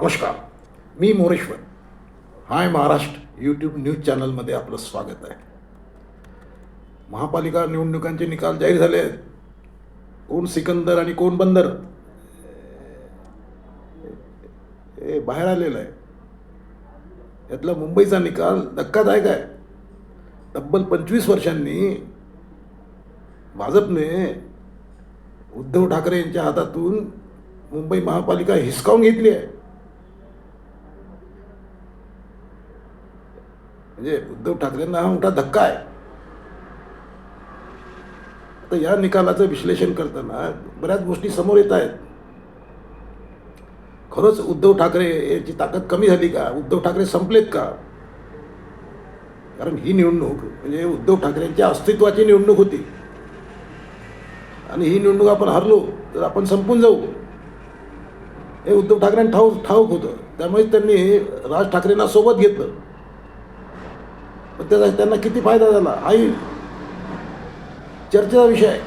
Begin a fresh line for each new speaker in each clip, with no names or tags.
नमस्कार मी Moreshwar. Hi Maharashtra YouTube news चॅनलमध्ये आपलं स्वागत आहे. महापालिका निवडणुकांचे निकाल जाहीर झाले आहेत. कोण सिकंदर आणि कोण बंदर? हे बाहेर आलेलं आहे. यातला मुंबईचा निकाल धक्कादायक आहे. तब्बल पंचवीस वर्षांनी भाजपने उद्धव ठाकरे यांच्या हातातून मुंबई महापालिका हिसकावून घेतली आहे. म्हणजे उद्धव ठाकरेंना हा मोठा धक्का आहे. तर या निकालाचं विश्लेषण करताना बऱ्याच गोष्टी समोर येत आहेत. खरंच उद्धव ठाकरे यांची ताकद कमी झाली का? उद्धव ठाकरे संपलेत का? कारण ही निवडणूक म्हणजे उद्धव ठाकरेंच्या अस्तित्वाची निवडणूक होती. आणि ही निवडणूक आपण हरलो तर आपण संपून जाऊ. हे उद्धव ठाकरेंना ठाऊक ठाऊक होतं. त्यामुळे त्यांनी राज ठाकरेंना सोबत घेतलं. पण त्याचा त्यांना किती फायदा झाला? हाही चर्चेचा विषय. आहे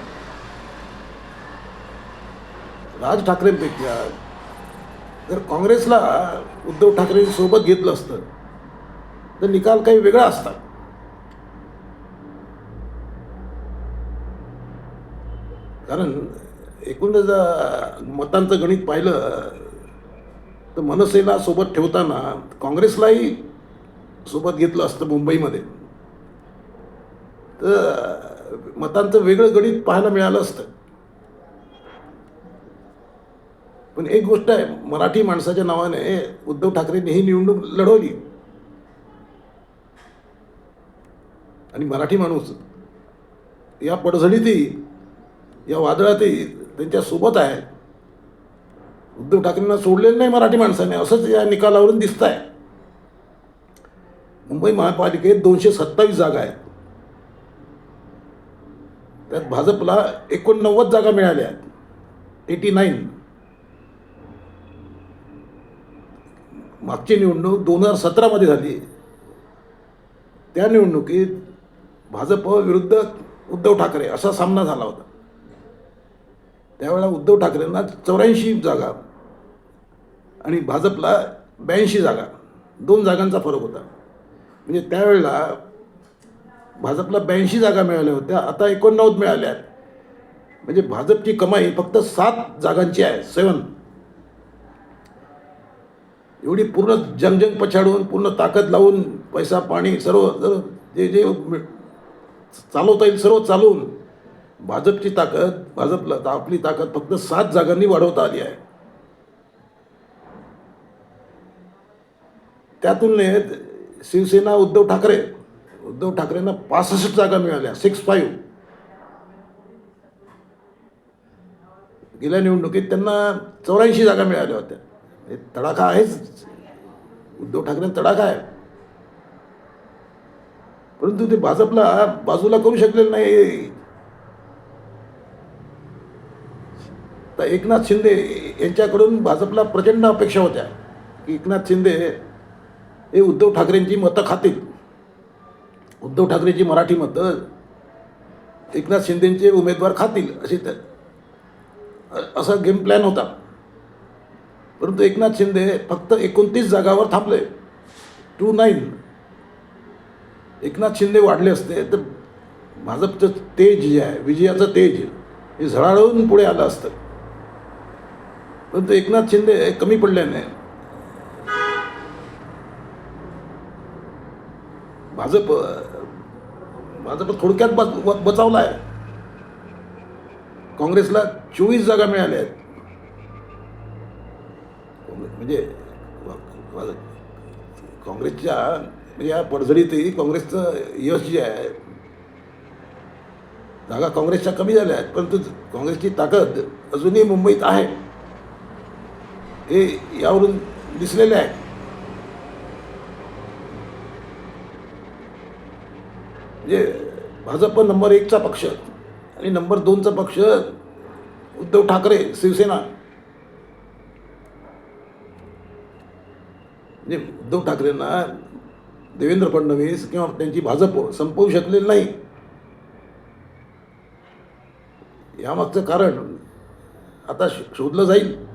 राज ठाकरेंपेक्षा जर काँग्रेसला उद्धव ठाकरे सोबत घेतलं असतं तर निकाल काही वेगळा असता. कारण एकूणच मतांचं गणित पाहिलं तर मनसेला सोबत ठेवताना काँग्रेसलाही सोबत घेतलं असतं मुंबईमध्ये. तर मतांचं वेगळं गणित पाहायला मिळालं असतं. पण एक गोष्ट आहे मराठी माणसाच्या नावाने उद्धव ठाकरेंनी ही निवडणूक लढवली. आणि मराठी माणूस या पडझडीतही या वादळातही त्यांच्यासोबत आहे. उद्धव ठाकरेंना सोडलेलं नाही मराठी माणसाने असंच या निकालावरून दिसत आहे मुंबई महापालिकेत दोनशे सत्तावीस जागा आहेत. त्यात भाजपला एकोणनव्वद जागा मिळाल्या आहेत. Eighty nine. मागची निवडणूक दोन हजार सतरामध्ये झाली. त्या निवडणुकीत भाजप विरुद्ध उद्धव ठाकरे असा सामना झाला होता. त्यावेळेला उद्धव ठाकरेंना चौऱ्याऐंशी जागा आणि भाजपला ब्याऐंशी जागा. दोन जागांचा फरक होता. म्हणजे त्यावेळेला भाजपला ब्याऐंशी जागा मिळाल्या होत्या आता एकोणनव्वद मिळाल्या आहेत म्हणजे भाजपची कमाई फक्त सात जागांची आहे सेवन एवढी पूर्ण जंगजंग पछाडून पूर्ण ताकद लावून पैसा पाणी सर्व जे जे मिळ- चालवता येईल सर्व चालवून भाजपची ताकद भाजपला आपली ताकद फक्त सात जागांनी वाढवता आली आहे. त्या तुलनेत शिवसेना उद्धव ठाकरे उद्धव ठाकरेंना पासष्ट जागा मिळाल्या सिक्स फाईव्ह गेल्या निवडणुकीत त्यांना चौऱ्याऐंशी जागा मिळाल्या होत्या. हे तडाखा आहेच. उद्धव ठाकरे तडाखा आहे. परंतु ते भाजपला बाजूला करू शकलेलं नाही. तर एकनाथ शिंदे यांच्याकडून भाजपला प्रचंड अपेक्षा होत्या की एकनाथ शिंदे हे उद्धव ठाकरेंची मतं खातील. उद्धव ठाकरेची मराठी मतं एकनाथ शिंदेचे उमेदवार खातील असे तर असा गेम प्लॅन होता. परंतु एकनाथ शिंदे फक्त एकोणतीस जागावर थांबले. To nine. एकनाथ शिंदे वाढले असते तर भाजपचं तेज जे आहे विजयाचं तेज हे झळाळून पुढे आलं असतं. परंतु एकनाथ शिंदे कमी पडल्याने भाजप भाजप थोडक्यात बच बचावला आहे काँग्रेसला चोवीस जागा मिळाल्या आहेत म्हणजे काँग्रेसच्या म्हणजे या पडझडीतही काँग्रेसचं यश जे आहे जागा काँग्रेसच्या कमी झाल्या आहेत परंतु काँग्रेसची ताकद अजूनही मुंबईत आहे. हे यावरून दिसलेले आहे. म्हणजे भाजप नंबर एकचा पक्ष आणि नंबर दोनचा पक्ष उद्धव ठाकरे शिवसेना. म्हणजे उद्धव ठाकरेंना देवेंद्र फडणवीस किंवा त्यांची भाजप संपवू शकलेलं नाही. यामागचं कारण आता श- शोधलं जाईल.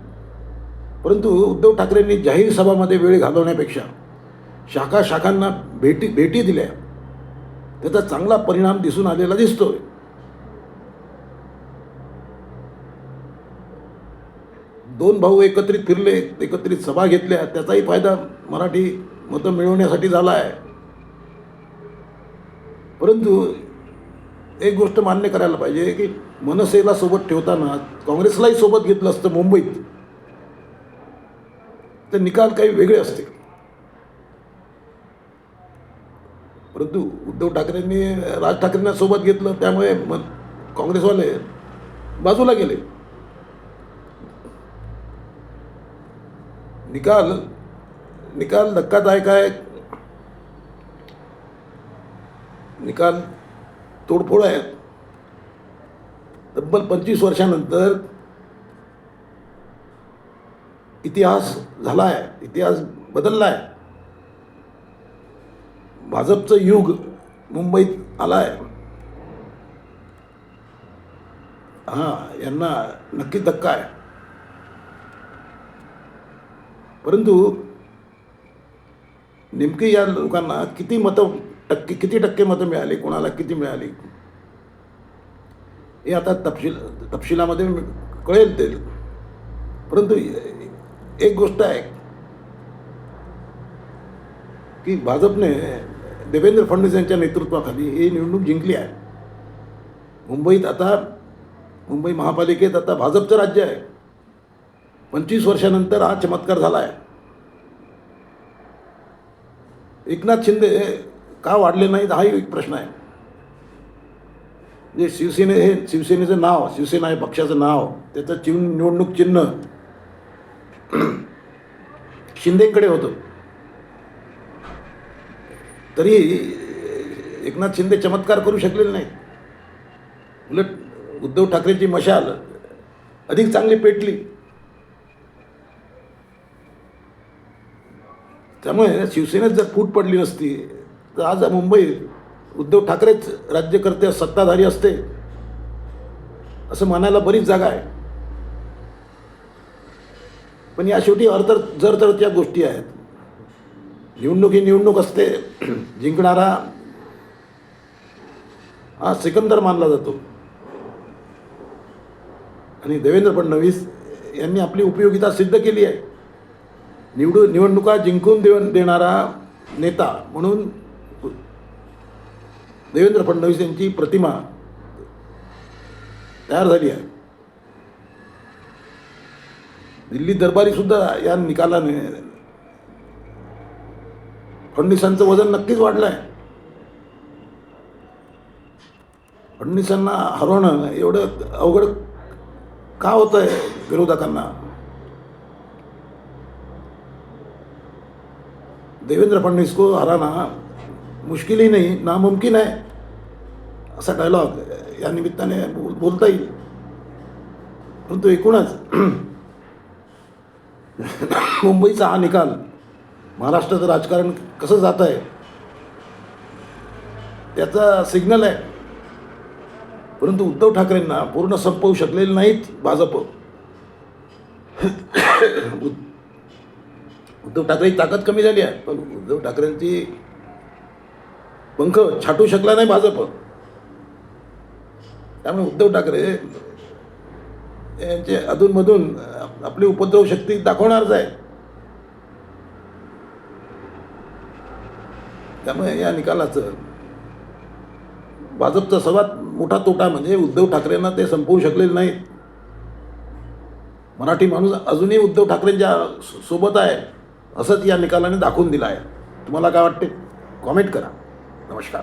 परंतु उद्धव ठाकरेंनी जाहीर सभामध्ये वेळ घालवण्यापेक्षा शाखा शाखांना भेटी भेटी दिल्या. त्याचा चांगला परिणाम दिसून आलेला दिसतोय. दोन भाऊ एकत्रित फिरले एकत्रित सभा घेतल्या त्याचाही फायदा मराठी मतं मिळवण्यासाठी झाला आहे परंतु एक गोष्ट मान्य करायला पाहिजे की मनसेला सोबत ठेवताना काँग्रेसलाही सोबत घेतलं असतं मुंबईत. तर निकाल काही वेगळे असते परंतु उद्धव ठाकरेंनी राज ठाकरेंना सोबत घेतलं त्यामुळे मग काँग्रेसवाले बाजूला गेले. निकाल निकाल धक्कादायक आहे निकाल तोडफोड आहे. तब्बल पंचवीस वर्षानंतर इतिहास झाला आहे इतिहास बदलला आहे भाजपचं युग मुंबईत आलं आहे हां यांना नक्की धक्का आहे. परंतु नेमकी या लोकांना किती मतं टक्के किती टक्के मतं मिळाली कोणाला किती मिळाली? हे आता तपशील तपशिलामध्ये कळेल ते. परंतु एक गोष्ट आहे की भाजपने देवेंद्र फडणवीस यांच्या नेतृत्वाखाली ही निवडणूक जिंकली आहे. मुंबईत आता मुंबई महापालिकेत आता भाजपचं राज्य आहे. पंचवीस वर्षानंतर हा चमत्कार झाला आहे. एकनाथ शिंदे का वाढले नाहीत हाही एक प्रश्न आहे. जे शिवसेने हे शिवसेनेचं नाव शिवसेना हे पक्षाचं नाव त्याचं चिन्ह निवडणूक चिन्ह शिंदेकडे होतं. तरी एकनाथ शिंदे चमत्कार करू शकलेले नाहीत. उलट उद्धव ठाकरेची मशाल अधिक चांगली पेटली. त्यामुळे शिवसेनेत जर फूट पडली नसती तर आज मुंबईत उद्धव ठाकरेच राज्यकर्ते सत्ताधारी असते असं म्हणायला बरीच जागा आहे. पण या शेवटी अर्थ जर तर त्या गोष्टी आहेत. निवडणूक ही निवडणूक असते. जिंकणारा हा सिकंदर मानला जातो. आणि देवेंद्र फडणवीस यांनी आपली उपयोगिता सिद्ध केली आहे. निवडू निवडणुका जिंकून देव देणारा नेता म्हणून देवेंद्र फडणवीस यांची प्रतिमा तयार झाली आहे. दिल्ली दरबारी सुद्धा या निकालाने फडणवीसांचं वजन नक्कीच वाढलं आहे फडणवीसांना हरवणं एवढं अवघड का होतं आहे विरोधकांना? देवेंद्र फडणवीस को हराना मुश्किल ही नाही नामुमकिन आहे असा डायलॉग या निमित्ताने बोल बोलता येईल. परंतु एकूणच मुंबईचा हा निकाल महाराष्ट्राचं राजकारण कसं जात आहे त्याचा सिग्नल आहे. परंतु उद्धव ठाकरेंना पूर्ण संपवू शकलेले नाहीत भाजप. उद्धव ठाकरेची ताकद कमी झाली आहे पण उद्धव ठाकरेंची पंख छाटू शकला नाही भाजप. त्यामुळे उद्धव ठाकरे यांचे अधूनमधून आपली उपद्रव शक्ती दाखवणारच आहे त्यामुळे या निकालाचं भाजपचा सर्वात मोठा तोटा म्हणजे उद्धव ठाकरेंना ते संपवू शकलेले नाहीत. मराठी माणूस अजूनही उद्धव ठाकरेंच्या सोबत आहे असंच या निकालाने दाखवून दिलं आहे. तुम्हाला काय वाटते? कॉमेंट करा. नमस्कार.